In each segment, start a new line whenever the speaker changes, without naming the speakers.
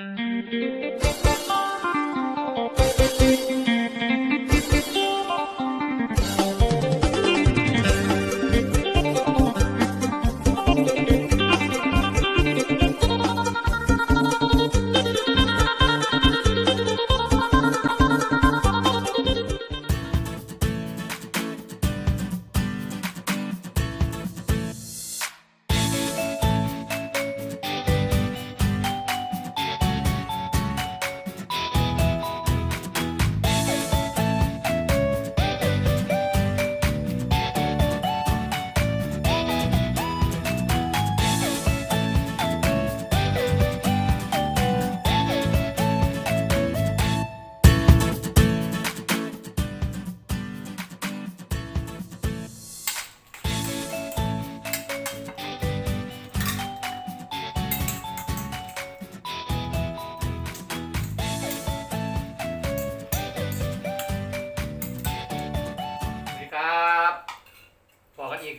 Thank you.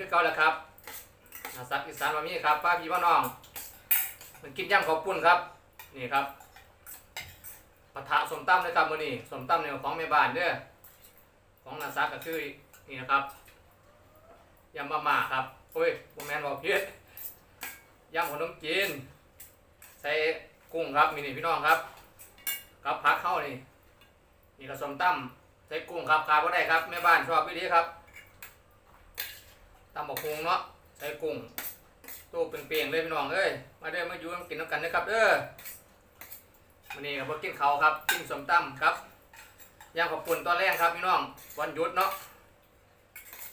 คือเก่าแล้วครับนาซักอีสานมามีครับป้าพี่พ่อน้อง มันกินย่ำขอบปุ้นครับ นี่ครับปะทะสมตั้มเลยครับมือนี้สมตั้มเนี่ยของแม่บ้านเด้อของนาซักก็คือนี่นะครับยำมาม่าครับโอ้ยโมแมนบอกเพี้ยยำขนมจีนใส่กุ้งครับมีนี่พี่น้องครับกับผักเข้านี่นี่ก็สมตั้มใส่กุ้งครับขาบ่ได้ครับแม่บ้านชอบวิธีครับ ตำบักฮงเนาะใส่กุ้งตู้เป็นเปียงๆเลยพี่น้องเอ้ยมาเด้อมาอยู่นำกินน้ำกันนะครับเด้อวันนี้ก็บ่กินเขาครับกินสมตำครับย่างขอบปุ่นตอนแรกครับพี่น้องวันหยุดเนาะ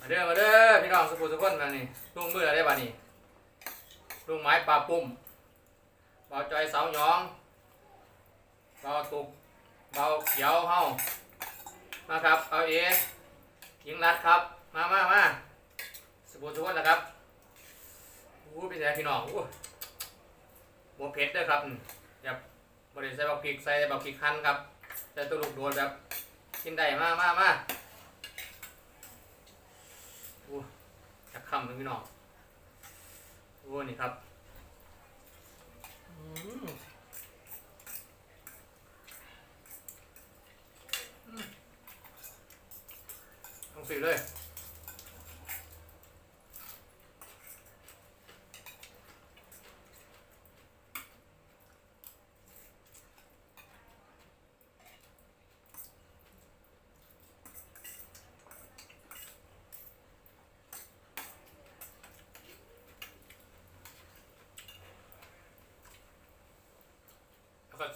มาเด้อมาเด้อพี่น้องสุขุสุขนมานี่ลุงมืออะไรบ้านี่ลุงไม้ปลาปุ่มเบาจอยเสาหยองเบาตุกเบาเขียวเฮามาครับเอาเอยิงรัดครับมามามา บู่ทุกคนนะครับอู้เป็นไงพี่น้องอู้บัวเพชรด้วยครับแบบบริใส่บักพริกใส่บักพริกคั้นครับใส่ตัวลูกโดนแบบกินได้มากมากมากอู้จักคำเลยพี่น้องอู้นี่ครับ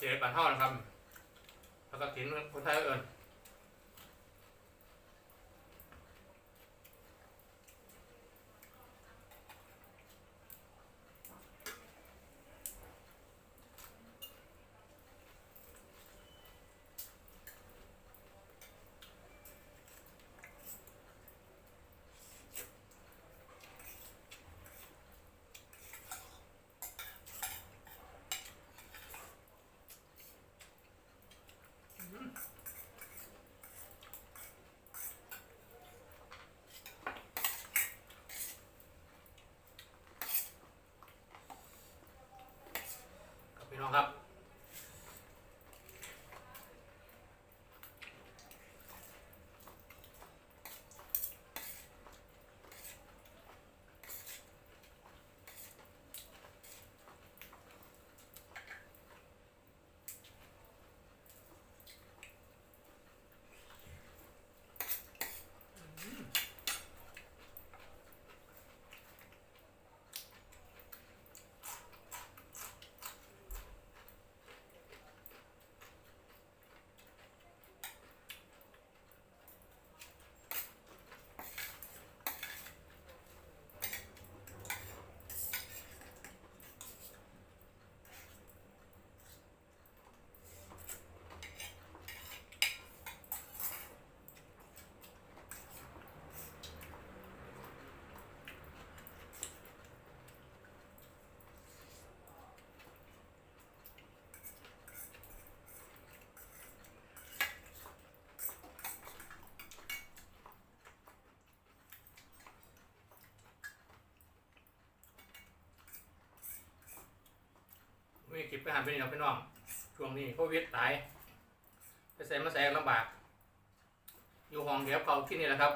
แล้วก็เสียบานเท่านะครับแล้วก็ถิ่นคนไทยเอิญ ครั มีคลิปไปหันไปนี่เราพี่น้องช่วงนี้โควิดตายไปใส่มาใส่ลำบาก อยู่ห้องเดียวเขาที่นี่แหละครับ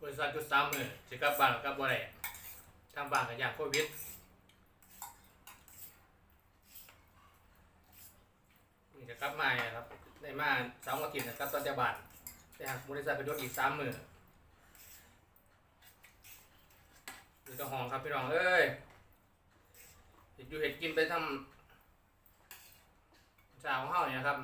บริษัทจุดสามมือสิกลับบ้านกลับบ่ได้ทางบ้านก็อย่ากโควิดนี่จะกลับมาเนี่ยครับ ได้มาสามอาทิตย์นะครับตอนจะบานแต่หากบริษัทไปโดนอีกสามมืออยู่ตะห้องครับพี่น้องเอ้ยเห็ดอยู่เห็ดกินไปทำสาวของเฮาเนี่ยนะครับ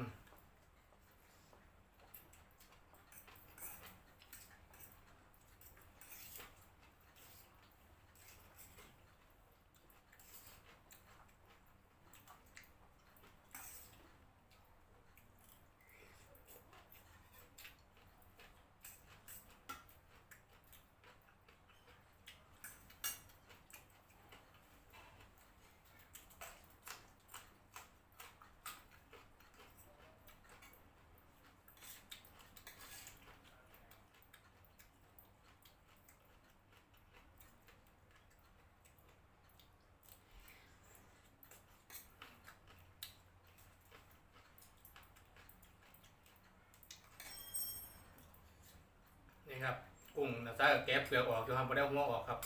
นี่ครับกุ้งนะซะแกะเปลือกออกจะทำไปได้หัวออกครับ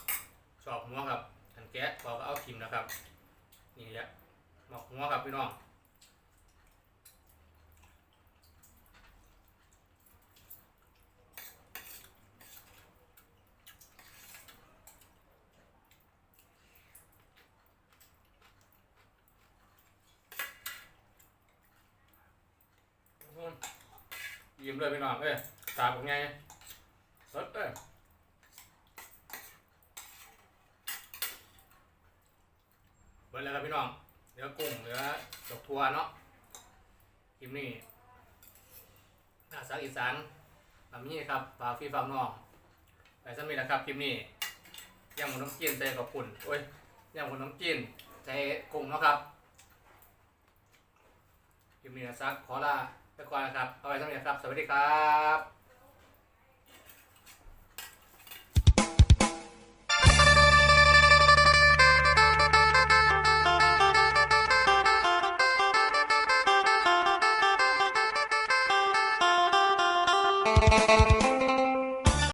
ชอบหัวครับอันแกะออกก็เอาทิมนะครับ นี่แหละหมอกหัวครับพี่น้องยิ้มเลยพี่น้องเอ้ยตาเป็นไง เอ้ยเบิร์แล้วครับพี่น้องเหลือกุ้งเหลือดอกทัวเนาะคลิปนี้น้าสักอีสานแบบนี้ครับฝากพี่ฝากน้องไปสักมิธนะครับคลิปนี้ย่างหมูน้ำจีนใส่กับปุ่นโอ้ยย่างหมูน้ำจีนใส่กุ้งเนาะครับคลิปนี้นะซักขอลาไปก่อนนะครับเอาไว้สมิธครับ สวัสดีครับ